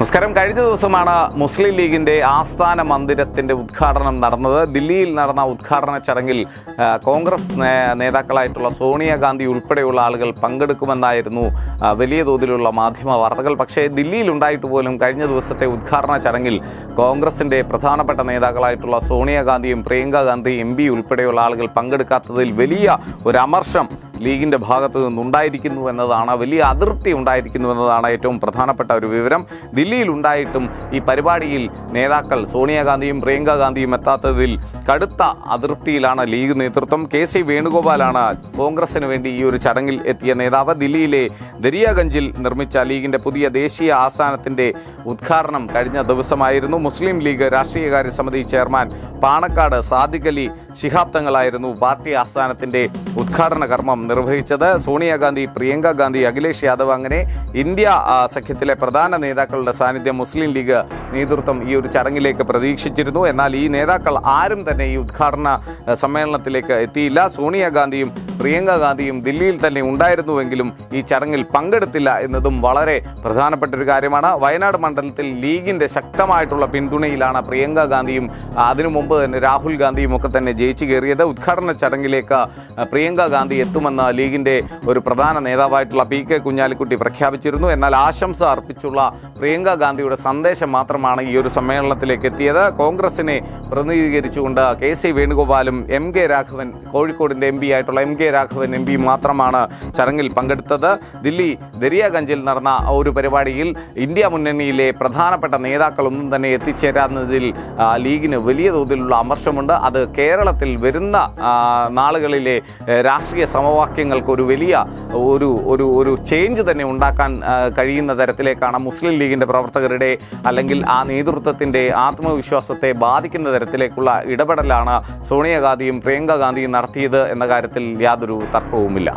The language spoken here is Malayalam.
നമസ്കാരം. കഴിഞ്ഞ ദിവസമാണ് മുസ്ലിം ലീഗിന്റെ ആസ്ഥാന മന്ദിരത്തിന്റെ ഉദ്ഘാടനം നടന്നത്. ദില്ലിയിൽ നടന്ന ഉദ്ഘാടന ചടങ്ങിൽ കോൺഗ്രസ് നേതാക്കളായിട്ടുള്ള സോണിയാഗാന്ധി ഉൾപ്പെടെയുള്ള ആളുകൾ പങ്കെടുക്കുമെന്നായിരുന്നു വലിയ തോതിലുള്ള മാധ്യമ വാർത്തകൾ. പക്ഷേ ദില്ലിയിൽ ഉണ്ടായിട്ട് പോലും കഴിഞ്ഞ ദിവസത്തെ ഉദ്ഘാടന ചടങ്ങിൽ കോൺഗ്രസിന്റെ പ്രധാനപ്പെട്ട നേതാക്കളായിട്ടുള്ള സോണിയാഗാന്ധിയും പ്രിയങ്ക ഗാന്ധി എം പി ഉൾപ്പെടെയുള്ള ആളുകൾ പങ്കെടുക്കാത്തതിൽ വലിയ ഒരു അമർഷം ലീഗിന്റെ ഭാഗത്ത് നിന്നുണ്ടായിരിക്കുന്നു എന്നതാണ് വലിയ അതിർത്തി ഉണ്ടായിരിക്കുന്നു എന്നതാണ് ഏറ്റവും പ്രധാനപ്പെട്ട ഒരു വിവരം. ദില്ലിയിൽ ഉണ്ടായിട്ടും ഈ പരിപാടിയിൽ നേതാക്കൾ സോണിയാഗാന്ധിയും പ്രിയങ്ക ഗാന്ധിയും എത്താത്തതിൽ കടുത്ത അതിർത്തിയിലാണ് ലീഗ് നേതൃത്വം. കെ സി വേണുഗോപാലാണ് കോൺഗ്രസിന് വേണ്ടി ഈ ഒരു ചടങ്ങിൽ എത്തിയ നേതാവ്. ദില്ലിയിലെ ദരിയാഗഞ്ചിൽ നിർമ്മിച്ച ലീഗിന്റെ പുതിയ ദേശീയ ആസ്ഥാനത്തിന്റെ ഉദ്ഘാടനം കഴിഞ്ഞ ദിവസമായിരുന്നു. മുസ്ലിം ലീഗ് രാഷ്ട്രീയകാര്യ സമിതി ചെയർമാൻ പാണക്കാട് സാദിഖലി ശിഹാബ് തങ്ങളായിരുന്നു പാർട്ടി ആസ്ഥാനത്തിന്റെ ഉദ്ഘാടന കർമ്മം നിർവഹിച്ചത്. സോണിയാഗാന്ധി പ്രിയങ്ക ഗാന്ധി അഖിലേഷ് യാദവ് അങ്ങനെ ഇന്ത്യ സഖ്യത്തിലെ പ്രധാന നേതാക്കളുടെ സാന്നിധ്യം മുസ്ലിം ലീഗ് നേതൃത്വം ഈ ഒരു ചടങ്ങിലേക്ക് പ്രതീക്ഷിച്ചിരുന്നു. എന്നാൽ ഈ നേതാക്കൾ ആരും തന്നെ ഈ ഉദ്ഘാടന സമ്മേളനത്തിലേക്ക് എത്തിയില്ല. സോണിയാഗാന്ധിയും പ്രിയങ്ക ഗാന്ധിയും ദില്ലിയിൽ തന്നെ ഉണ്ടായിരുന്നുവെങ്കിലും ഈ ചടങ്ങിൽ പങ്കെടുത്തില്ല എന്നതും വളരെ പ്രധാനപ്പെട്ട ഒരു കാര്യമാണ്. വയനാട് മണ്ഡലത്തിൽ ലീഗിന്റെ ശക്തമായിട്ടുള്ള പിന്തുണയിലാണ് പ്രിയങ്ക ഗാന്ധിയും അതിനു മുമ്പ് തന്നെ രാഹുൽ ഗാന്ധിയും ഒക്കെ തന്നെ ജയിച്ചു കയറിയത്. ഉദ്ഘാടന ചടങ്ങിലേക്ക് പ്രിയങ്ക ഗാന്ധി എത്തുമെന്ന് ലീഗിന്റെ ഒരു പ്രധാന നേതാവായിട്ടുള്ള പി കെ കുഞ്ഞാലിക്കുട്ടി പ്രഖ്യാപിച്ചിരുന്നു. എന്നാൽ ആശംസ അർപ്പിച്ചുള്ള പ്രിയങ്ക ഗാന്ധിയുടെ സന്ദേശം മാത്രമാണ് ഈ ഒരു സമ്മേളനത്തിലേക്ക് എത്തിയത്. കോൺഗ്രസിനെ പ്രതിനിധീകരിച്ചുകൊണ്ട് കെ സി വേണുഗോപാലും എം കെ രാഘവൻ കോഴിക്കോടിന്റെ എം പി ആയിട്ടുള്ള എം കെ രാഘവൻ എം മാത്രമാണ് ചടങ്ങിൽ പങ്കെടുത്തത്. ദില്ലി ദരിയാഗഞ്ചിൽ നടന്ന ഒരു പരിപാടിയിൽ ഇന്ത്യ മുന്നണിയിലെ പ്രധാനപ്പെട്ട നേതാക്കളൊന്നും തന്നെ എത്തിച്ചേരാന്നതിൽ ലീഗിന് വലിയ തോതിലുള്ള അമർശമുണ്ട് അത് കേരളത്തിൽ വരുന്ന നാളുകളിലെ രാഷ്ട്രീയ സമവാക്യങ്ങൾക്ക് ഒരു വലിയ ഒരു ഒരു ഒരു ചേഞ്ച് തന്നെ ഉണ്ടാക്കാൻ കഴിയുന്ന തരത്തിലേക്കാണ് മുസ്ലിം ലീഗിന്റെ പ്രവർത്തകരുടെ അല്ലെങ്കിൽ ആ നേതൃത്വത്തിന്റെ ആത്മവിശ്വാസത്തെ ബാധിക്കുന്ന തരത്തിലേക്കുള്ള ഇടപെടലാണ് സോണിയാഗാന്ധിയും പ്രിയങ്ക ഗാന്ധിയും നടത്തിയത് എന്ന കാര്യത്തിൽ യാതൊരു തർക്കവുമില്ല.